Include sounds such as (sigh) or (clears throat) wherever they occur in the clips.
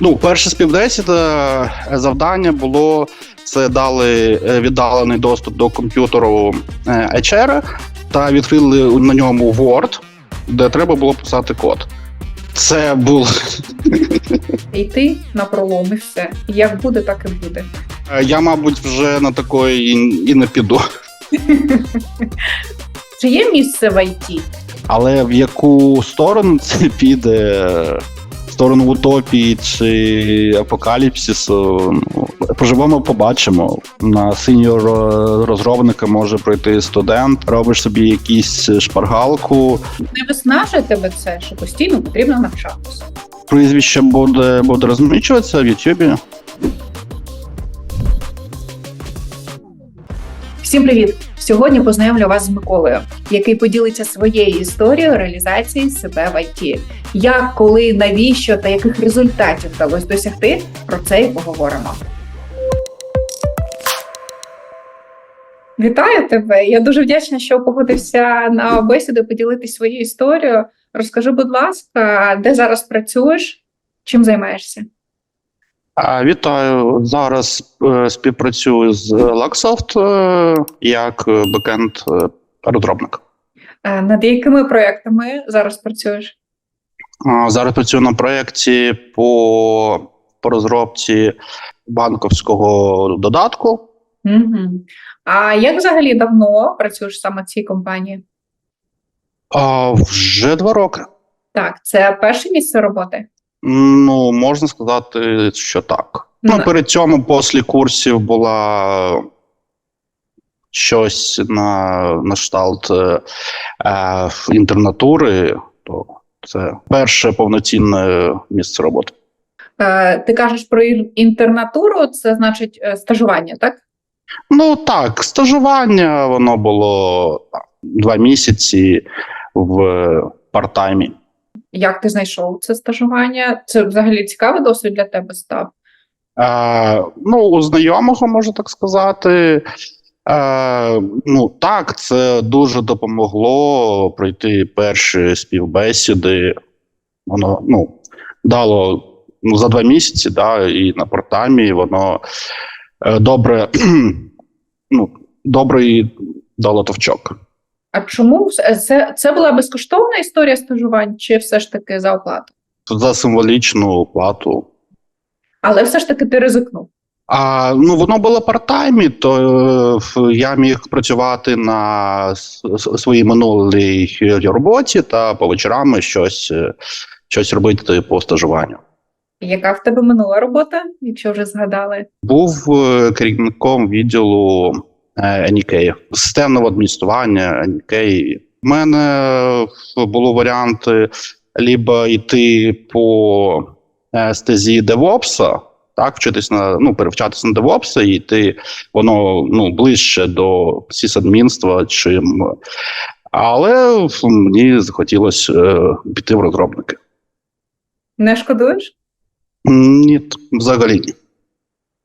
Ну, перша співбесіда е, завдання було це дали е, віддалений доступ до комп'ютеру е, HR та відкрили на ньому Word, де треба було писати код. Це було Йти на пролом і все. Як буде, так і буде. я, мабуть, вже на такої і, і не піду. Чи є місце в ІТ? Але в яку сторону це піде? Сторону утопії чи апокаліпсису? Ну, поживемо, побачимо. На синьор розробника може прийти студент, робиш собі якісь шпаргалку. Не виснажує тебе це, що постійно потрібно навчатися. Прізвище буде, буде розмічуватися в Ютубі. Всім привіт! Сьогодні познайомлю вас з Миколою, який поділиться своєю історією реалізації себе в ІТ. Як, коли, навіщо та яких результатів вдалося досягти, про це і поговоримо. Вітаю тебе! Я дуже вдячна, що погодився на бесіду поділитися своєю історією. Розкажи, будь ласка, де зараз працюєш, чим займаєшся? Вітаю. Зараз е, співпрацюю з Luxoft е, як е, бекенд е, розробник. Над якими проектами зараз працюєш? Зараз працюю на проєкті по, по розробці банковського додатку. Угу. А як взагалі давно працюєш саме в цій компанії? А, вже два роки. Так, це перше місце роботи. Ну, можна сказати, що так. Ну, Ну, перед цьому, після курсів, була щось на, на кшталт е, е, інтернатури, то це перше повноцінне місце роботи. Е, ти кажеш про інтернатуру, це значить е, стажування, так? Ну так, стажування воно було так, два місяці в партаймі. Як ти знайшов це стажування? Це взагалі цікавий досвід для тебе став. Е, ну, у знайомого, можна так сказати. Е, ну, так, це дуже допомогло пройти перші співбесіди. Воно ну, дало ну, за два місяці, да, і на портамі воно е, добре, (clears throat) ну, добрий дало товчок. А чому все- це, це була безкоштовна історія стажувань, чи все ж таки за оплату? За символічну плату. Але все ж таки ти ризикнув. А ну воно було партаймі, то е, я міг працювати на своїй минулій роботі та по вечорами щось, е, щось робити по стажуванню. Яка в тебе минула робота, якщо вже згадали? Був е, керівником відділу е, системного адміністрування NK. У мене е, були варіанти либо йти по е, стезі DevOps, так, вчитись на ну, перевчатися на DevOps і йти воно ну, ближче до сісадмінства, чим. Але мені захотілося е, піти в розробники. Не шкодуєш? Ні, взагалі ні.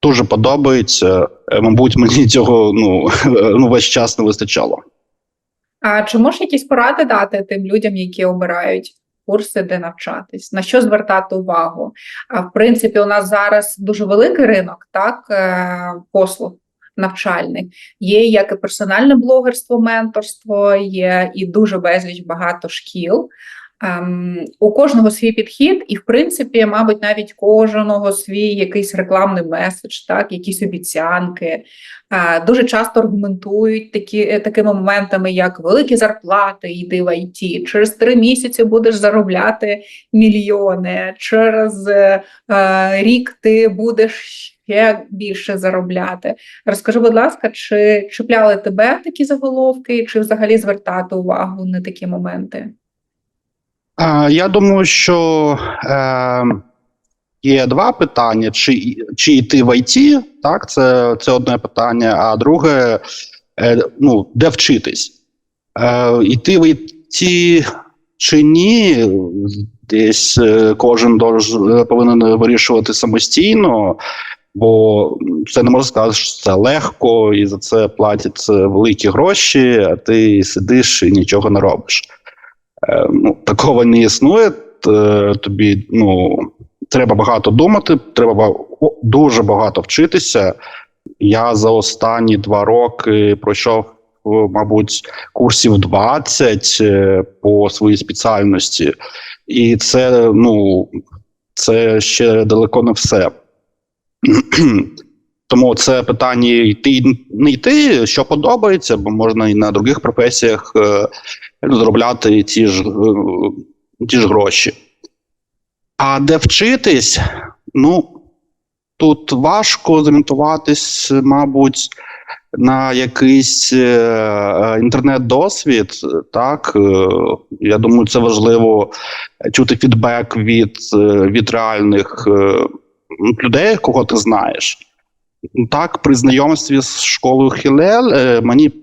Дуже подобається. Е, Мабуть, мені цього ну, (laughs) ну весь час не вистачало. А чи можеш якісь поради дати тим людям, які обирають курси, де навчатись? На що звертати увагу? А в принципі, у нас зараз дуже великий ринок, так, е, послуг навчальних. Є як і персональне блогерство, менторство, є і дуже безліч багато шкіл. Ем, у кожного свій підхід, і в принципі, мабуть, навіть кожного свій якийсь рекламний меседж, так, якісь обіцянки. Е, Дуже часто аргументують такі, е, такими моментами, як великі зарплати, йди в ІТ, через три місяці будеш заробляти мільйони, через е, рік ти будеш ще більше заробляти. Розкажи, будь ласка, чи чіпляли тебе такі заголовки, чи взагалі звертати увагу на такі моменти? Е, Я думаю, що е, є два питання: чи, чи йти в ІТ, так, це, це одне питання, а друге, е, ну, де вчитись. Е, Йти в ІТ чи ні, десь е, кожен дож- повинен вирішувати самостійно. Бо це не можна сказати, що це легко, і за це платять великі гроші, а ти сидиш і нічого не робиш. Е, ну, такого не існує. Тобі, ну, треба багато думати, треба дуже багато вчитися. Я за останні два роки пройшов, мабуть, курсів 20 е, по своїй спеціальності, і це ну це ще далеко не все. Тому це питання йти не йти, що подобається, бо можна і на других професіях е, заробляти ті ж, е, ті ж гроші. А де вчитись, ну тут важко зорієнтуватись, мабуть, на якийсь е, інтернет-досвід. Так, я думаю, це важливо чути фідбек від, від реальних людей, кого ти знаєш. Так, при знайомстві з школою Хілел е, мені е,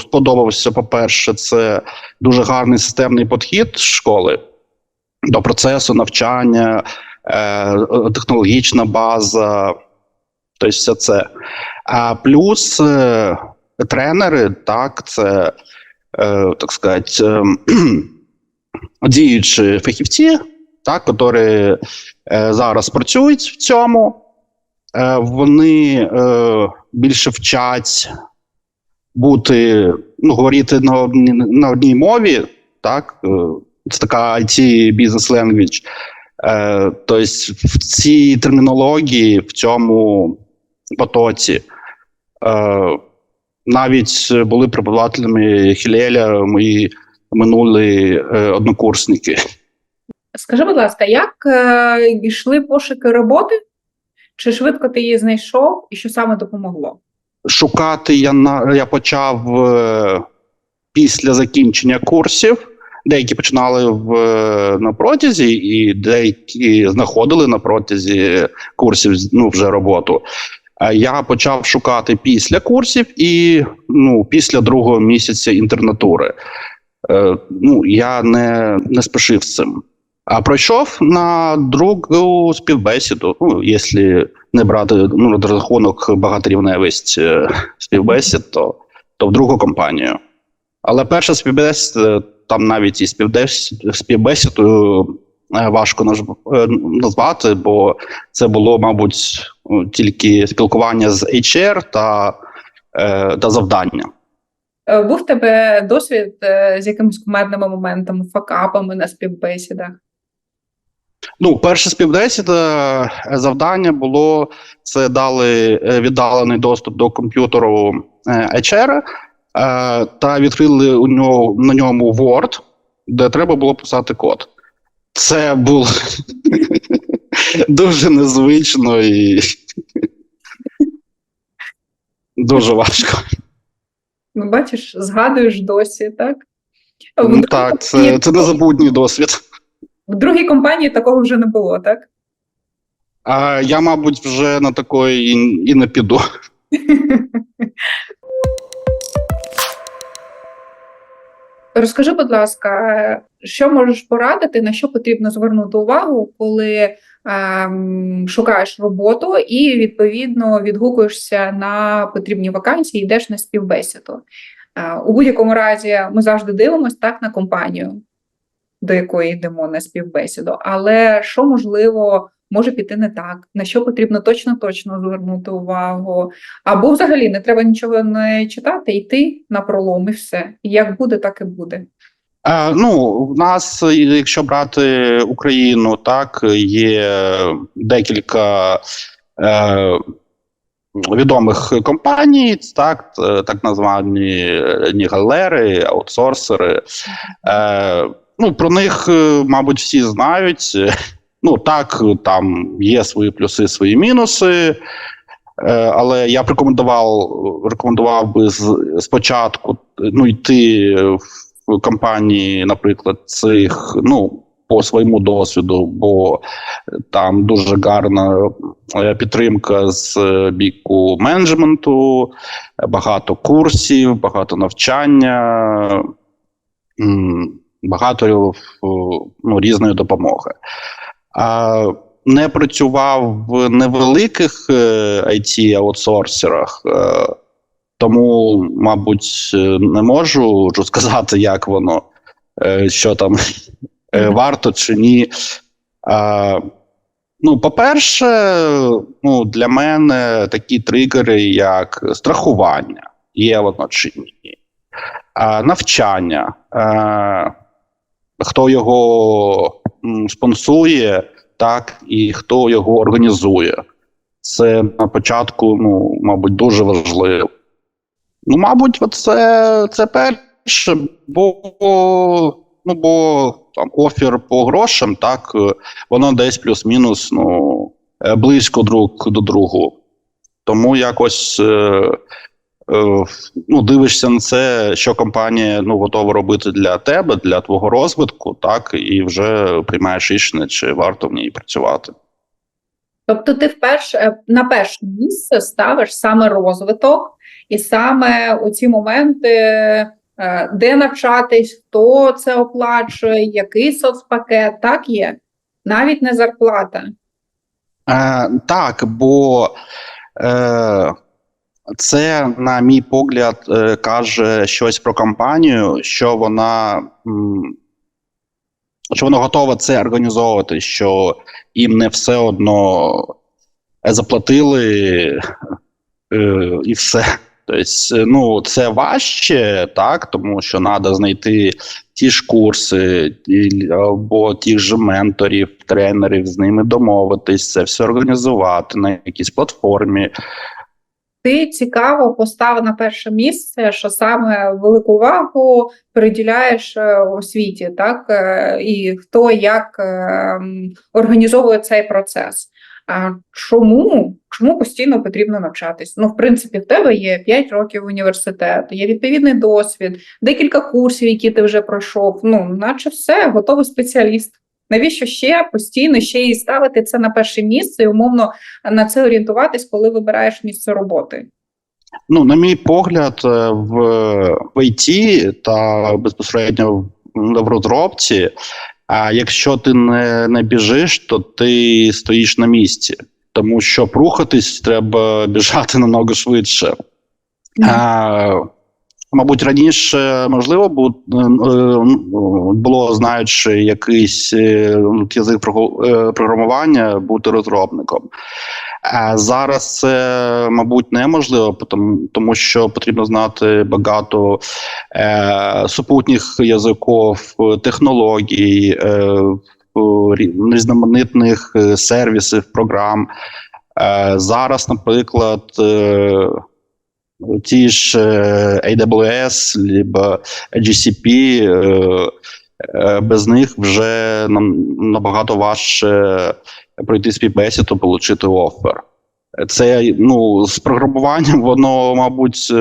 сподобався, по-перше, це дуже гарний системний підхід школи до процесу навчання, е, технологічна база, тобто все це. А плюс тренери, так, це, так сказати, (clears throat) діючі фахівці, так, які зараз працюють в цьому. Е, вони е, більше вчать бути, ну, говорити на одній, на одній мові, так? Е, це така IT бізнес. Е, тобто в цій термінології, в цьому потоці. Навіть були преподавателями Хілеля мої минулі однокурсники. Скажи, будь ласка, як йшли пошуки роботи? Чи швидко ти її знайшов, і що саме допомогло? Шукати я на я почав е, після закінчення курсів. Деякі починали в е, на протязі, і деякі знаходили на протязі курсів ну, вже роботу. Я почав шукати після курсів і ну, після другого місяця інтернатури. Е, ну, я не, не спішив з цим. А пройшов на другу співбесіду. Ну, якщо не брати ну, на рахунок багаторівневість е, співбесід, то, то в другу компанію. Але перша співбесіда, там навіть і співбесід, співбесіду е, важко е, назвати, бо це було, мабуть, е, тільки спілкування з HR та, е, та завдання. Е, Був тебе досвід е, з якимись кумедними моментами, факапами на співбесідах? Ну, перша співбесіда е, завдання було це дали е, віддалений доступ до комп'ютеру е, HR та відкрили у нього на ньому Word, де треба було писати код. Це було (laughs) дуже незвично і (laughs) дуже важко. Ну, бачиш, згадуєш досі, так? Ну, так, це, це незабутній досвід. В другій компанії такого вже не було, так? А я, мабуть, вже на такої і, і не піду. (laughs) Розкажи, будь ласка, що можеш порадити, на що потрібно звернути увагу, коли ем, шукаєш роботу і відповідно відгукуєшся на потрібні вакансії, йдеш на співбесіду. Е, у будь-якому разі ми завжди дивимося так на компанію, до якої йдемо на співбесіду. Але що можливо може піти не так, на що потрібно точно точно звернути увагу, або взагалі не треба нічого не читати, йти на пролом і все. Як буде, так і буде. Е, ну, в нас, якщо брати Україну, так є декілька е, відомих компаній, так, е, так названі е, галери, аутсорсери. Е, ну, про них, е, мабуть, всі знають. Е, Ну, так, там є свої плюси, свої мінуси. Е, Але я б рекомендував, рекомендував би спочатку ну, йти в компанії, наприклад, цих, ну, по своєму досвіду, бо там дуже гарна підтримка з біку менеджменту, багато курсів, багато навчання, багато е, ну, різної допомоги. А не працював в невеликих it аутсорсерах е, тому, мабуть, е, не можу сказати, як воно, е, що там е, варто чи ні. Ну, по-перше, ну, для мене такі тригери, як страхування, є воно чи ні, а, навчання, а, хто його спонсує, так, і хто його організує. Це на початку, ну, мабуть, дуже важливо. Ну, мабуть, це, це перше, бо, ну, бо там офір по грошам, так, воно десь плюс-мінус ну, е, близько друг до другу. Тому якось е, ну, дивишся на це, що компанія ну, готова робити для тебе, для твого розвитку, так, і вже приймаєш рішення, чи варто в ній працювати. Тобто ти вперше е, на перше місце ставиш саме розвиток, і саме у ці моменти, е, де навчатись, хто це оплачує, який соцпакет, так є, навіть не зарплата. Е, так, бо е, це, на мій погляд, е, каже щось про компанію, що вона, що вона готова це організовувати, що їм не все одно заплатили е, і все. Тобто, ну, це важче, так, тому що треба знайти ті ж курси, або тих же менторів, тренерів, з ними домовитись, це все організувати на якійсь платформі. Ти цікаво поставив на перше місце, що саме велику увагу приділяєш е, освіті, так е, і хто як е, організовує цей процес. А чому? Чому постійно потрібно навчатись? Ну, в принципі, в тебе є 5 років університету, є відповідний досвід, декілька курсів, які ти вже пройшов. Ну, наче все, готовий спеціаліст. Навіщо ще постійно ще і ставити це на перше місце і умовно на це орієнтуватись, коли вибираєш місце роботи? Ну, на мій погляд, е, в, в ІТ та безпосередньо в, розробці, а якщо ти не, не біжиш, то ти стоїш на місці. Тому що рухатись треба (laughs) біжати намного швидше. А, мабуть, раніше можливо бу- е, було, знаючи якийсь е, язик е, програмування, бути розробником. А зараз це, мабуть, неможливо, тому, що потрібно знати багато супутніх язиків, технологій, різноманітних сервісів, програм. Зараз, наприклад, ті ж е, AWS, либо GCP, е, е, без них вже нам набагато важче пройти співбесіду, отримати офер. Це ну, з програмуванням воно, мабуть,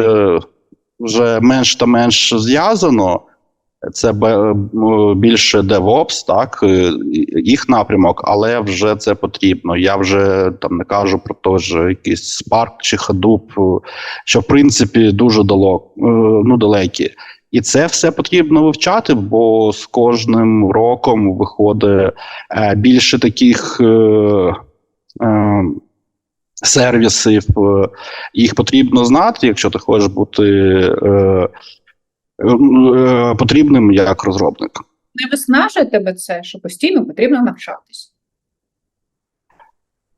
вже менш та менш зв'язано. Це більше DevOps, так, е, їх напрямок, але вже це потрібно. Я вже там не кажу про те, що якийсь Spark чи Hadoop, е, що в принципі дуже дало, е, ну, далекі. І це все потрібно вивчати, бо з кожним роком виходить більше таких сервісів. Їх потрібно знати, якщо ти хочеш бути потрібним як розробник. Не виснажує тебе це, що постійно потрібно навчатись.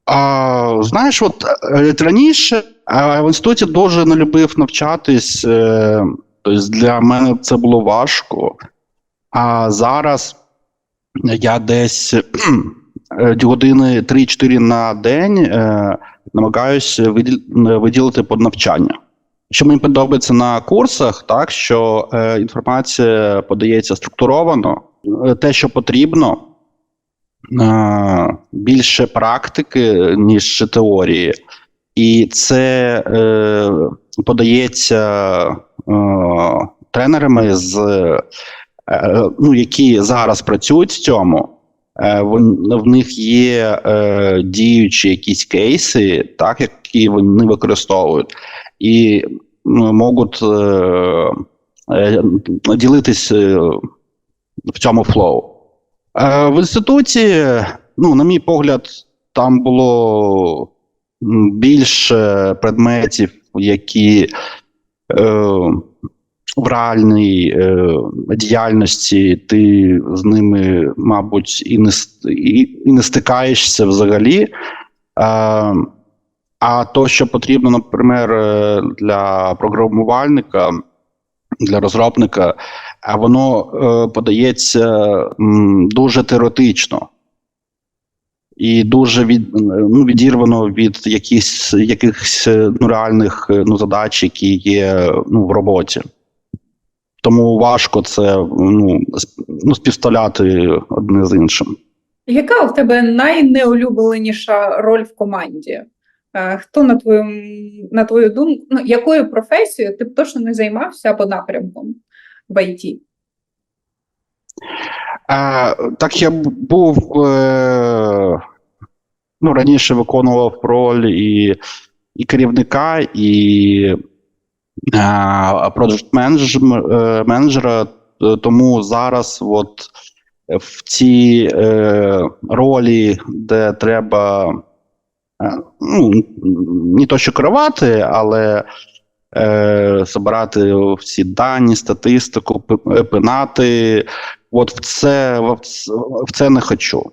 А, знаєш, от е, раніше е, в інституті дуже не любив навчатись. Е, тобто для мене це було важко. А зараз я десь е, години 3-4 на день е, намагаюся виділити під навчання. Що мені подобається на курсах, так що е, інформація подається структуровано, е, те, що потрібно, е, більше практики, ніж теорії, і це е, подається е, тренерами, з, е, ну, які зараз працюють в цьому. Е, в них є е, діючі якісь кейси, так, які вони використовують, і можуть е, е, ділитись е, в цьому флоу. В інституті, ну, на мій погляд, там було більше предметів, які в реальній діяльності ти з ними, мабуть, і не, і не стикаєшся взагалі. Е, а то, що потрібно, наприклад, е, для програмувальника, для розробника, а воно е, подається дуже теоретично і дуже від, ну, відірвано від якихось, якихось е, ну, реальних е, ну, задач, які є ну, в роботі. Тому важко це ну, ну, співставляти одне з іншим. Яка у тебе найнеулюбленіша роль в команді? Е, Хто на твою, на твою думку, ну, якою професією ти б точно не займався або напрямком в ІТ? А, так я був е, ну, раніше виконував роль і, і керівника, і проджект менеджера, е, тому зараз от в цій е, ролі, де треба е, ну, не то, що керувати, але е, збирати всі дані, статистику, пинати. От в це, в це, не хочу.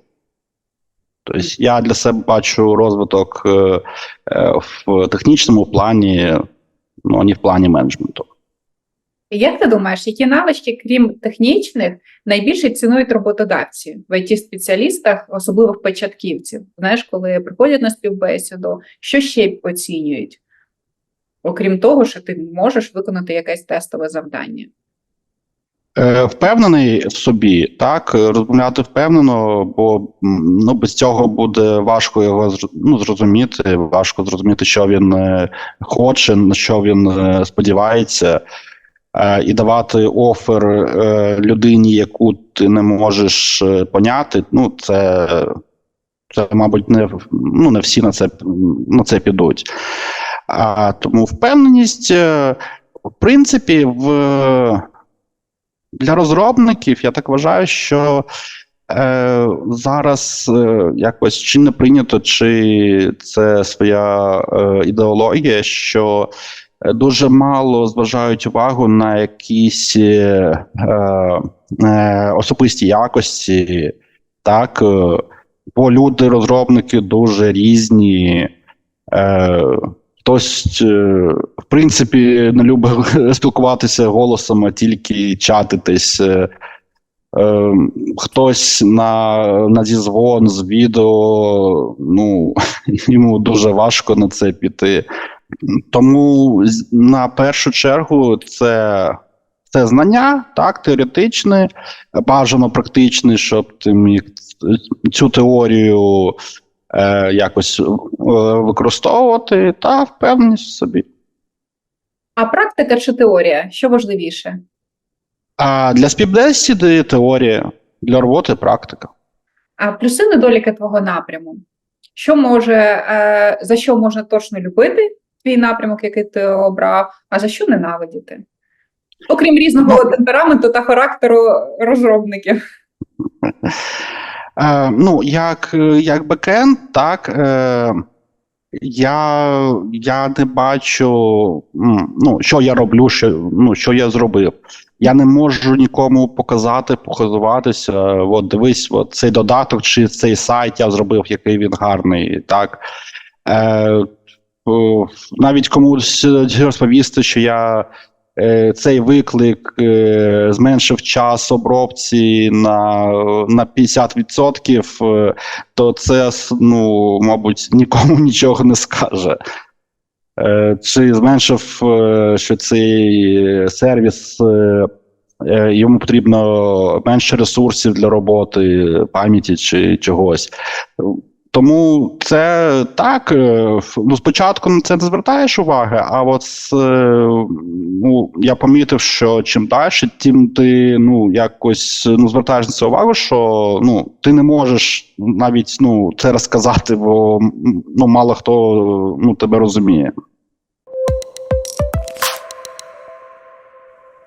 Тобто я для себе бачу розвиток е, е, в технічному плані, ну, а не в плані менеджменту. Як ти думаєш, які навички, крім технічних, найбільше цінують роботодавці в it спеціалістах особливо в початківців? Знаєш, коли приходять на співбесіду, що ще оцінюють? Окрім того, що ти можеш виконати якесь тестове завдання. Е, Впевнений в собі, так, розмовляти впевнено, бо ну, без цього буде важко його ну, зрозуміти, важко зрозуміти, що він е, хоче, на що він е, сподівається, і давати офер е, людині, яку ти не можеш е, поняти, ну, це, це мабуть, не, ну, не всі на це, на це підуть. А, тому впевненість, е, в принципі, в. Для розробників я так вважаю, що е, зараз е, якось чи не прийнято, чи це своя е, ідеологія, що е, дуже мало зважають увагу на якісь е, е, особисті якості, так, е, бо люди, розробники дуже різні. Е, Хтось, е, в принципі, не любить (laughs) спілкуватися голосом, а тільки чатитись. Е, е, Хтось на, на зізвон з відео, ну, (laughs) йому дуже важко на це піти. Тому на першу чергу це, це знання, так, теоретичне, бажано практичне, щоб ти міг цю теорію е, якось е, використовувати та впевненість в собі. А практика чи теорія? Що важливіше? А для співбесіди теорія, для роботи практика. А плюси недоліки твого напряму. Що може, е, за що можна точно любити твій напрямок, який ти обрав, а за що ненавидіти? Окрім різного темпераменту та характеру розробників. Е, ну, як, як бекенд, так. Е, я, я не бачу, ну, що я роблю, що, ну, що я зробив. Я не можу нікому показати, похизуватися. От дивись, от цей додаток чи цей сайт я зробив, який він гарний. Так. Е, навіть комусь розповісти, що я е, цей виклик е, зменшив час обробці на, на 50%, е, то це, ну, мабуть, (laughs) нікому нічого не скаже. Е, Чи зменшив, е, що цей сервіс е, е, йому потрібно менше ресурсів для роботи, пам'яті чи чогось. Тому це так. е, Ну, спочатку на це не звертаєш уваги, а от е, ну, я помітив, що чим далі, тим ти ну, якось ну, звертаєш на це увагу, що ну, ти не можеш навіть ну, це розказати, бо ну, мало хто ну, тебе розуміє.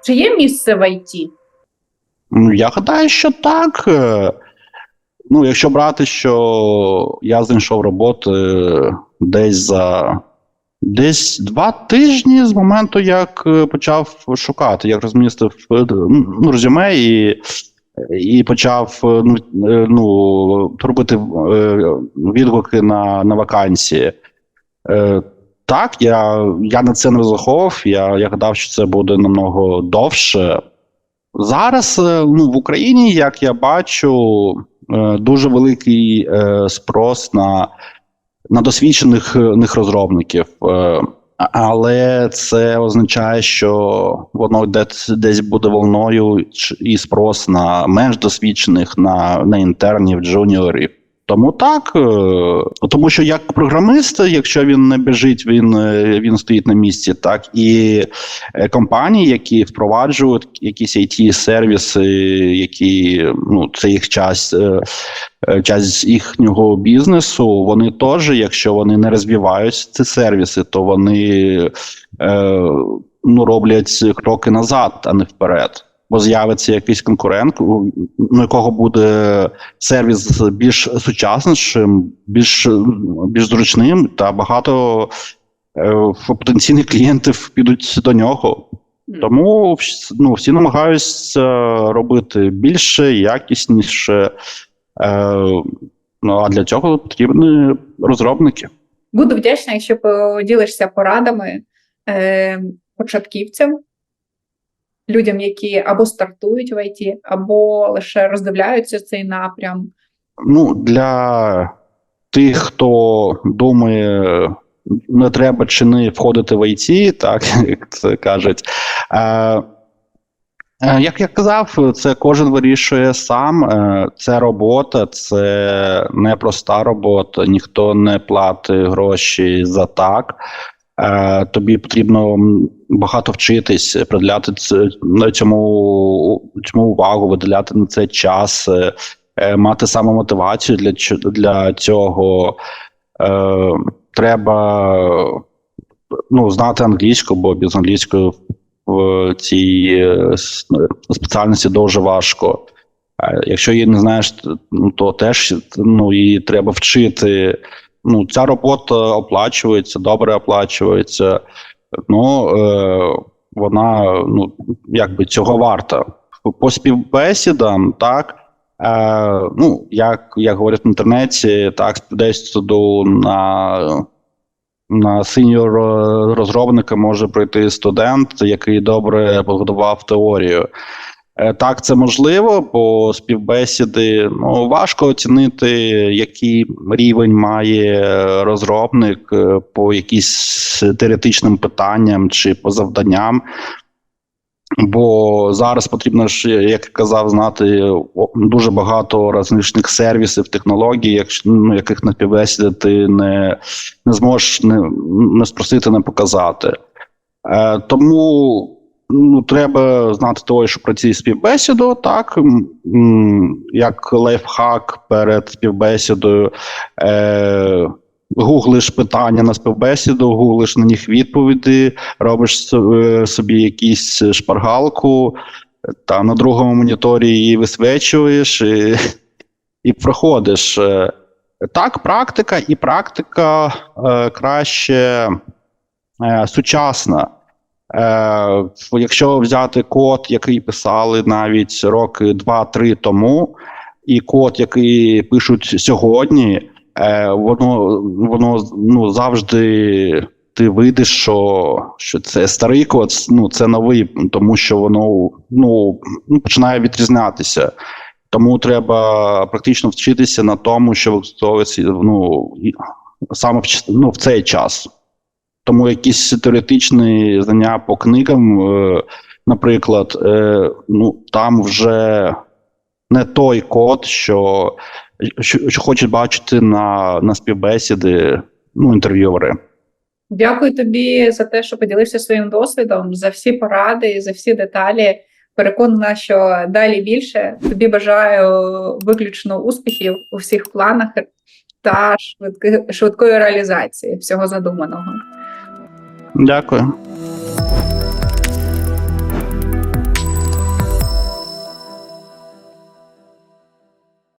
Чи є місце в ІТ? Ну, я гадаю, що так. Ну, якщо брати, що я знайшов роботу е, десь за Десь два тижні з моменту, як е, почав шукати, як розмістив е, ну, резюме і, і почав е, ну, ну, робити відгуки на, на вакансії. Так, я, я на це не розраховував. Я, я гадав, що це буде намного довше. Зараз ну, в Україні, як я бачу, дуже великий е, спрос на, на досвідчених е, них розробників. Е, Але це означає, що воно десь, десь буде волною і спрос на менш досвідчених, на, на інтернів, джуніорів. Тому так, е, тому що як програмист, якщо він не біжить, він, е, він стоїть на місці, так і е, компанії, які впроваджують якісь it сервіси які ну це їх час, час їхнього бізнесу. Вони теж, якщо вони не розвивають ці сервіси, то вони ну, роблять кроки назад, а не вперед. Бо з'явиться якийсь конкурент, у якого буде сервіс більш сучаснішим, більш, більш зручним, та багато е, потенційних клієнтів підуть до нього. Тому ну, всі намагаються робити більше, якісніше. Е, ну, а для цього потрібні розробники. Буду вдячна, якщо поділишся порадами е, початківцям, людям, які або стартують в ІТ, або лише роздивляються цей напрям. Ну, для тих, хто думає, не треба чи не входити в ІТ, так (laughs) як це кажуть. Е, е, як я казав, це кожен вирішує сам. Е, Це робота, це непроста робота, ніхто не платить гроші за так. Е, Тобі потрібно багато вчитись, приділяти на цьому, цьому увагу, виділяти на це час. е, е, мати самомотивацію для, для цього. Е, треба ну, знати англійську, бо без англійської в цій е, спеціальності дуже важко. Е, Якщо її не знаєш, ну, то теж ну, її треба вчити. Ну, ця робота оплачується, добре оплачується. Ну, е, вона ну, якби цього варта. По співбесідам, так. Е, ну, як, як говорять в інтернеті, так, співбесіду на, на синьор розробника може пройти студент, який добре підготував теорію. Е, Так, це можливо, бо співбесіди ну, важко оцінити, який рівень має розробник е, по якісь теоретичним питанням чи по завданням. Бо зараз потрібно ж, як я казав, знати дуже багато розличних сервісів, технологій, якщо ну, яких на співбесіді ти не, не зможеш не, не спросити, не показати. Е, тому ну, треба знати того, що про ці співбесіду, так як лайфхак перед співбесідою. Е, Гуглиш питання на співбесіду, гуглиш на них відповіді, робиш е, собі якусь шпаргалку, та на другому моніторі її висвечуєш і, (laughs) і проходиш. Е, Так, практика, і практика е, краще е, сучасна. Е, якщо взяти код, який писали навіть роки 2-3 тому, і код, який пишуть сьогодні, е, воно, воно ну, завжди ти видиш, що, що це старий код, ну це новий, тому що воно ну, ну, починає відрізнятися. Тому треба практично вчитися на тому, що використовується ну, саме в, ну, в цей час. Тому якісь теоретичні знання по книгам, е, наприклад, е, ну там вже не той код, що, що, хочуть бачити на, на співбесіди ну, інтерв'юери. Дякую тобі за те, що поділився своїм досвідом, за всі поради, за всі деталі. Переконана, що далі більше. Тобі бажаю виключно успіхів у всіх планах та швидки, швидкої реалізації всього задуманого. Дякую.